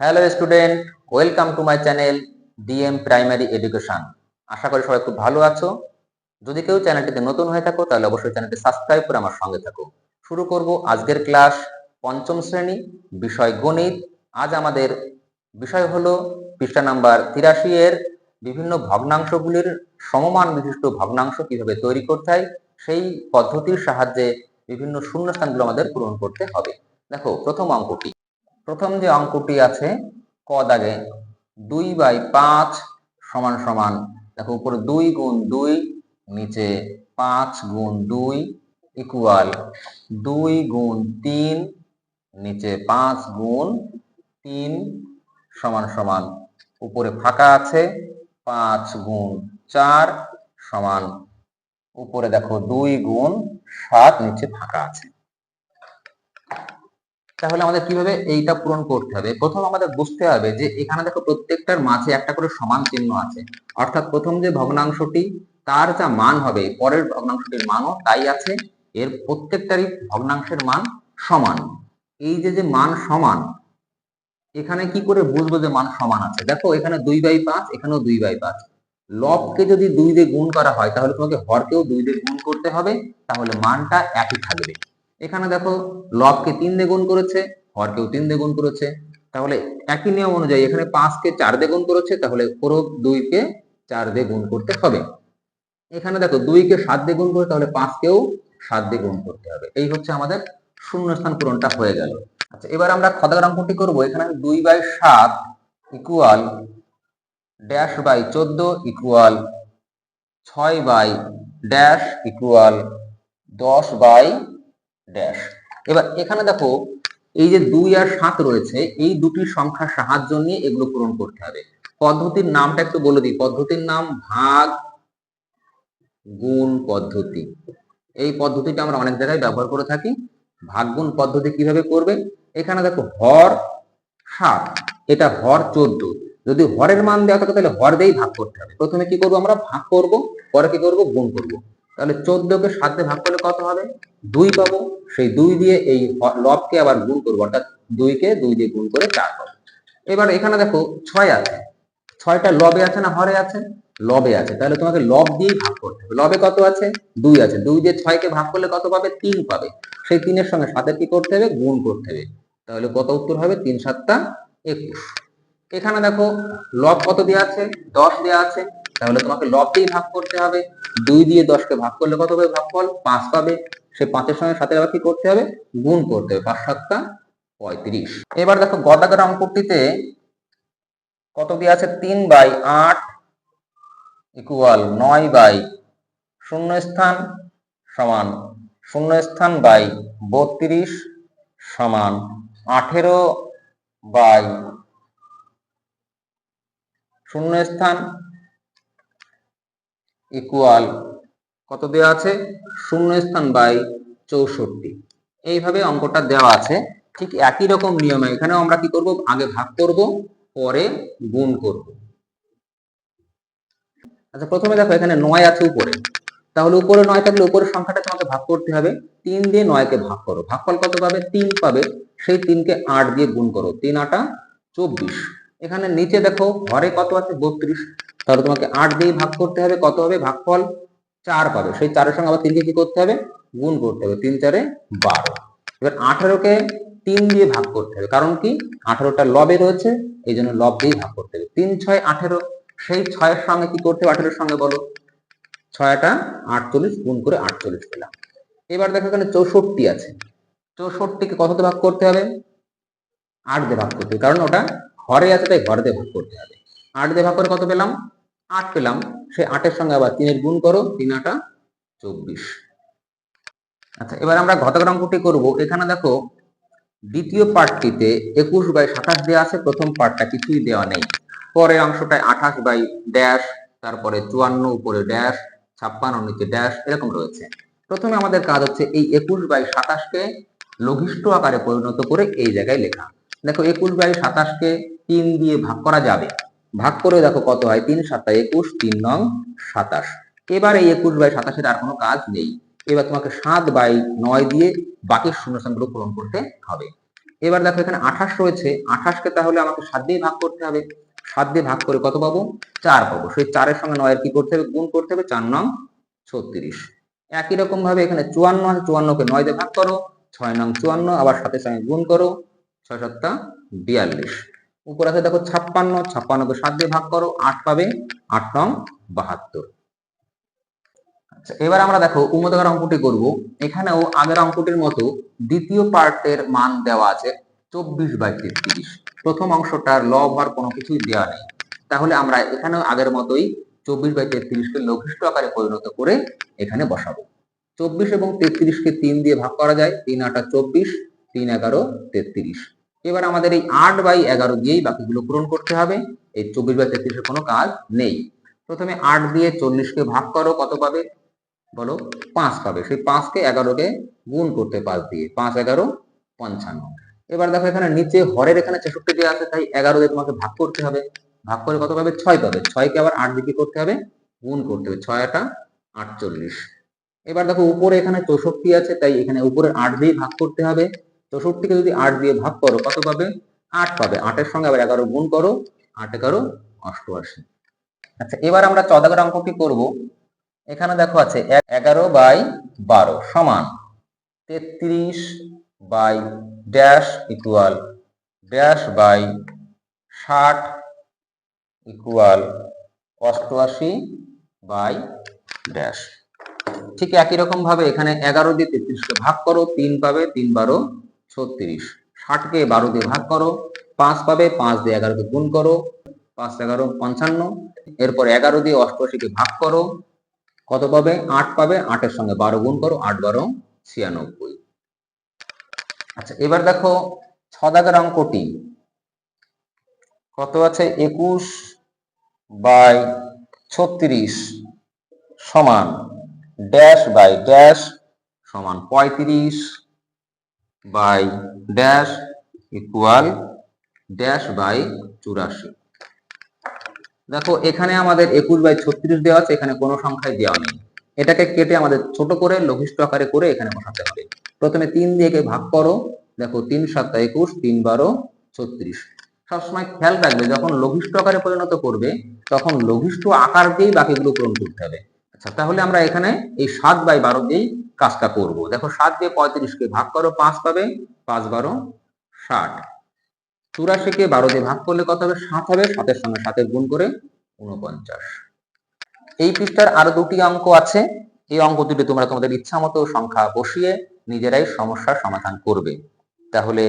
Hello student welcome to my channel DM primary education আশা করি সবাই খুব ভালো আছো। যদি কেউ চ্যানেলটিতে নতুন হয়ে থাকো, তাহলে অবশ্যই চ্যানেলটি সাবস্ক্রাইব করে আমার সঙ্গে থাকো। শুরু করব আজকের ক্লাস পঞ্চম শ্রেণি, বিষয় গণিত। আজ আমাদের বিষয় হলো পৃষ্ঠা নাম্বার তিরাশি এর বিভিন্ন ভগ্নাংশগুলির সমমান বিশিষ্ট ভগ্নাংশ কীভাবে তৈরি করতে হয়, সেই পদ্ধতির সাহায্যে বিভিন্ন শূন্যস্থানগুলো আমাদের পূরণ করতে হবে। দেখো, প্রথম অঙ্কটি। প্রথম যে অঙ্কটি আছে, ক দাগে দুই বাই পাঁচ সমান সমান, দেখো উপরে দুই গুণ দুই, নিচে পাঁচ গুণ দুই ইকুয়াল দুই গুণ তিন, নিচে পাঁচ গুণ তিন সমান সমান, উপরে ফাঁকা আছে, পাঁচ গুণ চার সমান, উপরে দেখো দুই গুণ সাত, নিচে ফাঁকা আছে। তাহলে আমাদের কীভাবে এইটা পূরণ করতে হবে? প্রথম আমাদের বুঝতে হবে যে এখানে দেখো প্রত্যেকটার মাঝে একটা করে সমান চিহ্ন আছে। অর্থাৎ প্রথম যে ভগ্নাংশটি, তার যা মান হবে, পরের ভগ্নাংশটির মানও তাই আছে। এর প্রত্যেকটারই ভগ্নাংশের মান সমান। এই যে যে মান সমান, এখানে কি করে বুঝব যে মান সমান আছে? দেখো এখানে দুই বাই পাঁচ, এখানেও দুই বাই পাঁচ। লবকে যদি দুই দিয়ে গুণ করা হয়, তাহলে তোমাকে হরকেও দুই দিয়ে গুণ করতে হবে, তাহলে মানটা একই থাকবে। এখানে দেখো লবকে তিন দিয়ে করেছে হরকেও তিন দিয়ে করেছে। তাহলে একই নিয়ম অনুযায়ী এখানে পাঁচকে চার দিয়ে করেছে, তাহলে পুরো দুইকে চার দিয়ে গুণ করতে হবে। এখানে দেখো দুইকে সাত দিয়ে গুণ করে, তাহলে পাঁচকেও সাত দিয়ে গুণ করতে হবে। এই হচ্ছে আমাদের শূন্যস্থান পূরণটা হয়ে গেল। আচ্ছা এবার আমরা খদাগর অঙ্কটি করব। এখানে দুই বাই সাত ইকুয়াল ড্যাশ বাই চোদ্দ ইকুয়াল ছয় বাই ড্যাশ ইকুয়াল দশ বাই ড্যাশ এবার এখানে দেখো, এই যে দুই আর সাত রয়েছে, এই দুটি সংখ্যার সাহায্য নিয়ে এগুলো পূরণ করতে হবে। পদ্ধতির নামটা একটু বলে দিই। পদ্ধতির নাম ভাগ গুণ পদ্ধতি। এই পদ্ধতিটা আমরা অনেক জায়গায় ব্যবহার করে থাকি। ভাগ গুণ পদ্ধতি কীভাবে করবে? এখানে দেখো, হর সাত, এটা হর চোদ্দ। যদি হরের মান দেওয়া থাকে, তাহলে হর দিয়েই ভাগ করতে হবে। প্রথমে কি করব আমরা? ভাগ করব, পরে কি করব? গুণ করব। তাহলে চোদ্দকে দিয়ে ভাগ করলে কত হবে? দুই পাবো। সেই দুই দিয়ে এই লবকে আবার গুণ করব, অর্থাৎ দুইকে দুই দিয়ে গুণ করে চার পাবো। এবার এখানে দেখো ছয় আছে। ছয়টা লবে আছে না হরে আছে? লবে আছে। তাহলে তোমাকে লব দিয়ে ভাগ করতে হবে। লবে কত আছে? দুই আছে। দুই দিয়ে ছয়কে ভাগ করলে কত পাবে? তিন পাবে। সেই তিনের সঙ্গে সাতের কি করতে হবে? গুণ করতে হবে। তাহলে কত উত্তর হবে? তিন সাতটা একুশ। এখানে দেখো লব কত দেওয়া আছে? দশ দেওয়া আছে। তাহলে তোমাকে লব দিয়ে ভাগ করতে হবে। দুই দিয়ে দশকে ভাগ করলে কত হবে? ভাগফল পাঁচ পাবে। সে পাঁচের সঙ্গে সাথে আবার কি করতে হবে? গুণ করতে হবে। পাঁচ সাতটা পঁয়ত্রিশ। এবার দেখো গদাগর অঙ্কটিতে কত দিয়ে আছে? তিন বাই আট ইকুয়াল নয় বাই শূন্য স্থান সমান শূন্য স্থান বাই বত্রিশ সমান আঠেরো বাই শূন্য স্থান ইকুয়াল কত দেওয়া আছে? শূন্য স্থান বাই চৌষট্টি। এইভাবে অঙ্কটা দেওয়া আছে। ঠিক একই রকম নিয়মে এখানেও আমরা কি করব? আগে ভাগ করব, পরে গুণ করব। আচ্ছা প্রথমে দেখো এখানে নয় আছে উপরে। তাহলে উপরে নয় থাকলে উপরের সংখ্যাটা তোমাকে ভাগ করতে হবে। তিন দিয়ে নয়কে ভাগ করো। ভাগফল কত পাবে? তিন পাবে। সেই তিনকে আট দিয়ে গুণ করো। তিন আটা চব্বিশ। এখানে নিচে দেখো, ঘরে কত আছে? বত্রিশ। তাহলে তোমাকে আট দিয়ে ভাগ করতে হবে, কত হবে? ভাগফল চার পাবে। সেই চারের সঙ্গে আবার তিনকে কি করতে হবে? গুণ করতে হবে। তিন চারে বারো। এবার আঠারোকে তিন দিয়ে ভাগ করতে হবে। কারণ কি? আঠারোটা লবে রয়েছে, এই জন্য লব দিয়ে ভাগ করতে হবে। তিন, ছয়, আঠেরো, সেই ছয়ের সঙ্গে কি করতে হবে? আঠেরোর সঙ্গে বলো। ছয়টা আটচল্লিশ গুণ করে আটচল্লিশ পেলাম। এবার দেখো এখানে চৌষট্টি আছে। চৌষট্টিকে কততে ভাগ করতে হবে? আট দিয়ে ভাগ করতে হবে। কারণ ওটা ঘরে আছে তাই ঘরে দিয়ে ভাগ করতে হবে। আট দিয়ে ভাগ করে কত পেলাম? আট পেলাম। সে আটের সঙ্গে আবার তিনের গুণ করো, তিন আটা চব্বিশ। আচ্ছা এবার আমরা ঘতক অঙ্কটি করব। এখানে দেখো, দ্বিতীয় পার্টটিতে একুশ বাই সাতাশ দেওয়া আছে, প্রথম পার্টটা কিছুই দেওয়া নেই। পরের অংশটায় আঠাশ বাই ড্যাশ, তারপরে চুয়ান্ন, উপরে ড্যাশ, ছাপ্পান্ন, নিচে ড্যাশ, এরকম রয়েছে। প্রথমে আমাদের কাজ হচ্ছে এই একুশ বাই সাতাশকে লঘিষ্ঠ আকারে পরিণত করে এই জায়গায় লেখা। দেখো, একুশ বাই সাতাশকে তিন দিয়ে ভাগ করা যাবে। ভাগ করে দেখো কত হয়? তিন সাতটা একুশ, তিন নং সাতাশ। এবার এই একুশ বাই সাতাশের আর কোনো কাজ নেই। এবার তোমাকে সাত বাই নয় দিয়ে বাকি শূন্যস্থানগুলো পূরণ করতে হবে। এবার দেখো এখানে আঠাশ রয়েছে। আঠাশকে তাহলে আমাকে সাত দিয়ে ভাগ করতে হবে। সাত দিয়ে ভাগ করে কত পাবো? চার পাবো। সেই চারের সঙ্গে নয়ের কি করতে হবে? গুণ করতে হবে চার নং ছত্রিশ। একই রকম ভাবে এখানে চুয়ান্ন আছে। চুয়ান্নকে নয় দিয়ে ভাগ করো। ছয় নং চুয়ান্ন, আবার সাথে সঙ্গে গুণ করো। ছয় সাতটা বিয়াল্লিশ। উপর আছে দেখো ছাপ্পান্ন, ছাপ্পান্নকে সাত দিয়ে ভাগ করো, আট পাবে আট নং বাহাত্তর। আচ্ছা এবার আমরা দেখো উমদগার অঙ্কটি করব। এখানেও আগের অঙ্কটির মতো দ্বিতীয় পার্টের মান দেওয়া আছে চব্বিশ বাই তেত্রিশ। প্রথম অংশটার লব হওয়ার কোনো কিছুই দেওয়া নেই। তাহলে আমরা এখানেও আগের মতোই চব্বিশ বাই তেত্রিশকে লঘিষ্ঠ আকারে পরিণত করে এখানে বসাবো। চব্বিশ এবং তেত্রিশকে তিন দিয়ে ভাগ করা যায়, তিন আটা চব্বিশ, তিন এগারো তেত্রিশ। এবার আমাদের এই আট বাই এগারো দিয়েই বাকিগুলো পূরণ করতে হবে। এই চব্বিশ বাই তেত্রিশের কোনো কাজ নেই। প্রথমে আট দিয়ে চল্লিশকে ভাগ করো, কত পাবে? বলো, পাঁচ পাবে। সেই পাঁচকে এগারোকে গুণ করতে পাঁচ দিয়ে। পাঁচ, এগারো, পঞ্চান্ন। এবার দেখো এখানে নিচে হরের এখানে ছেষট্টি দেওয়া আছে, তাই এগারো দিয়ে তোমাকে ভাগ করতে হবে। ভাগ করে কত পাবে? ছয় পাবে। ছয়কে আবার আট দিয়ে কি করতে হবে? গুণ করতে হবে। ছয় আটা আটচল্লিশ। এবার দেখো উপরে এখানে চৌষট্টি আছে, তাই এখানে উপরে আট দিয়ে ভাগ করতে হবে। চৌষট্টিকে যদি আট দিয়ে ভাগ করো, কত পাবে? আট পাবে। আটের সঙ্গে আবার এগারো গুণ করো, আট এগারো অষ্টআশি। আচ্ছা এবার আমরা চদাগের অঙ্কটি করব? এখানে দেখো আছে এগারো বাই বারো সমান তেত্রিশ by dash equal, dash by ষাট ইকুয়াল অষ্টআশি বাই ড্যাশ। ঠিক একই রকম ভাবে এখানে এগারো দিয়ে তেত্রিশকে ভাগ করো, তিন পাবে, তিন বারো ছত্রিশ। ষাটকে বারো দিয়ে ভাগ করো, পাঁচ পাবে পাঁচ দিয়ে এগারোকে গুণ করো, পাঁচ এগারো পঞ্চান্ন। এরপর এগারো দিয়ে অষ্টআশিকে ভাগ করো, কত পাবে? আট পাবে, আটের সঙ্গে বারো গুণ করো, আট বারো ছিয়ানব্বই। আচ্ছা এবার দেখো ছ দাগের অঙ্কটি। কত আছে? একুশ বাই ছত্রিশ সমান ড্যাশ বাই ড্যাশ সমান পঁয়ত্রিশ। By dash equal dash by চুরাশি। দেখো, এখানে আমাদের একুশ বাই ছত্রিশ দেওয়া আছে, এখানে কোনো সংখ্যায় দেওয়া নেই। এটাকে কেটে আমাদের ছোট করে, লঘিষ্ঠ আকারে করে এখানে বসাতে হবে। প্রথমে তিন দিয়ে ভাগ করো। দেখো, তিন সাতটা একুশ, তিন বারো, ছত্রিশ। সবসময় খেয়াল রাখবে, যখন লঘিষ্ঠ আকারে পরিণত করবে, তখন লঘিষ্ঠ আকার দিয়েই বাকিগুলো পূরণ করতে হবে। আচ্ছা তাহলে আমরা এখানে এই সাত বাই বারো দিয়েই কাজটা করব। দেখো সাত দিয়ে পঁয়ত্রিশকে ভাগ করো, পাঁচ পাবে, পাঁচ বারো, ষাট। চুরাশিকে বারো দিয়ে ভাগ করলে কত হবে? সাত হবে, সাতের সঙ্গে সাতের গুণ করে উনপঞ্চাশ এই পৃষ্ঠার আরও দুটি অঙ্ক আছে। এই অঙ্ক দুটি তোমরা তোমাদের ইচ্ছা মতো সংখ্যা বসিয়ে নিজেরাই সমস্যার সমাধান করবে। তাহলে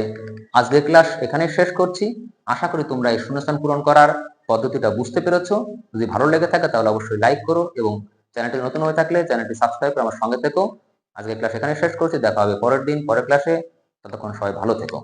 আজকের ক্লাস এখানে শেষ করছি। আশা করি তোমরা এই শূন্যস্থান পূরণ করার পদ্ধতিটা বুঝতে পেরেছ। যদি ভালো লেগে থাকে তাহলে অবশ্যই লাইক করো এবং চ্যানেলটি নতুন হয়ে থাকলে চ্যানেলটি সাবস্ক্রাইব করে আমার সঙ্গে থেকো। আজকের ক্লাস এখানে শেষ করছি, দেখা হবে পরের দিন, পরের ক্লাসে ততক্ষণ সবাই ভালো থেকো।